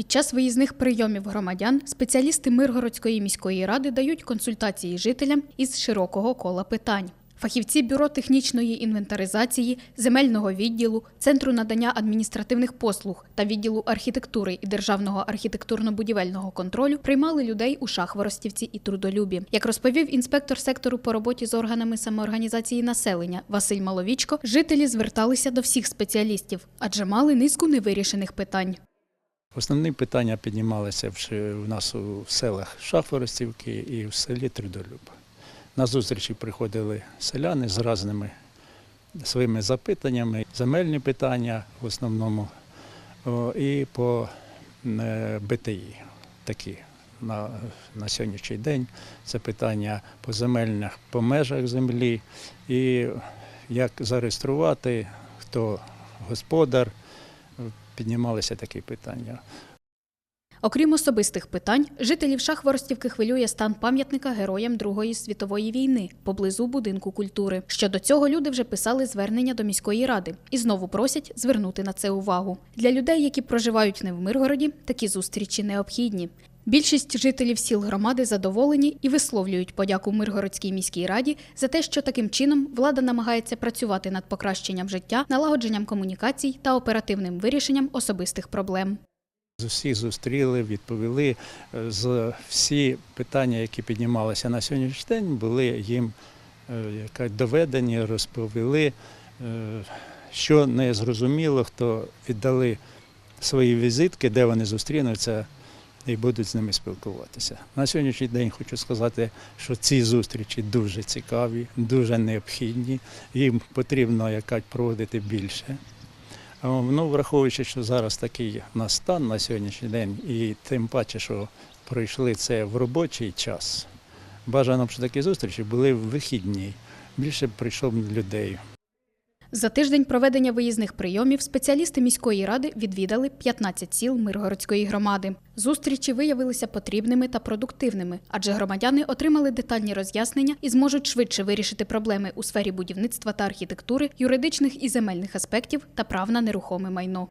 Під час виїзних прийомів громадян спеціалісти Миргородської міської ради дають консультації жителям із широкого кола питань. Фахівці бюро технічної інвентаризації, земельного відділу, центру надання адміністративних послуг та відділу архітектури і державного архітектурно-будівельного контролю приймали людей у Шахворостівці і Трудолюбі. Як розповів інспектор сектору по роботі з органами самоорганізації населення Василь Маловічко, жителі зверталися до всіх спеціалістів, адже мали низку невирішених питань. Основні питання піднімалися в в нас у селах Шахворостівки і в селі Трудолюб. На зустрічі приходили селяни з різними своїми запитаннями, земельні питання в основному, і по е, БТІ такі. На, на сьогоднішній день це питання по земельних по межах землі і як зареєструвати, хто господар, піднімалися такі питання. Окрім особистих питань, жителів Шахворостівки хвилює стан пам'ятника героям Другої світової війни поблизу будинку культури. Щодо цього люди вже писали звернення до міської ради і знову просять звернути на це увагу. Для людей, які проживають не в Миргороді, такі зустрічі необхідні. Більшість жителів сіл громади задоволені і висловлюють подяку Миргородській міській раді за те, що таким чином влада намагається працювати над покращенням життя, налагодженням комунікацій та оперативним вирішенням особистих проблем. З усіх зустріли, відповіли. Е, З всі питання, які піднімалися на сьогоднішній день, були їм е, доведені, розповіли, е, що не зрозуміло, хто віддали свої візитки, де вони зустрінуться і будуть з ними спілкуватися. На сьогоднішній день хочу сказати, що ці зустрічі дуже цікаві, дуже необхідні. Їм потрібно якась проводити більше. Ну, враховуючи, що зараз такий у нас стан на сьогоднішній день, і тим паче, що пройшли це в робочий час. Бажано, щоб такі зустрічі були в вихідні. Більше б прийшло б людей. За тиждень проведення виїзних прийомів спеціалісти міської ради відвідали 15 сіл Миргородської громади. Зустрічі виявилися потрібними та продуктивними, адже громадяни отримали детальні роз'яснення і зможуть швидше вирішити проблеми у сфері будівництва та архітектури, юридичних і земельних аспектів та прав на нерухоме майно.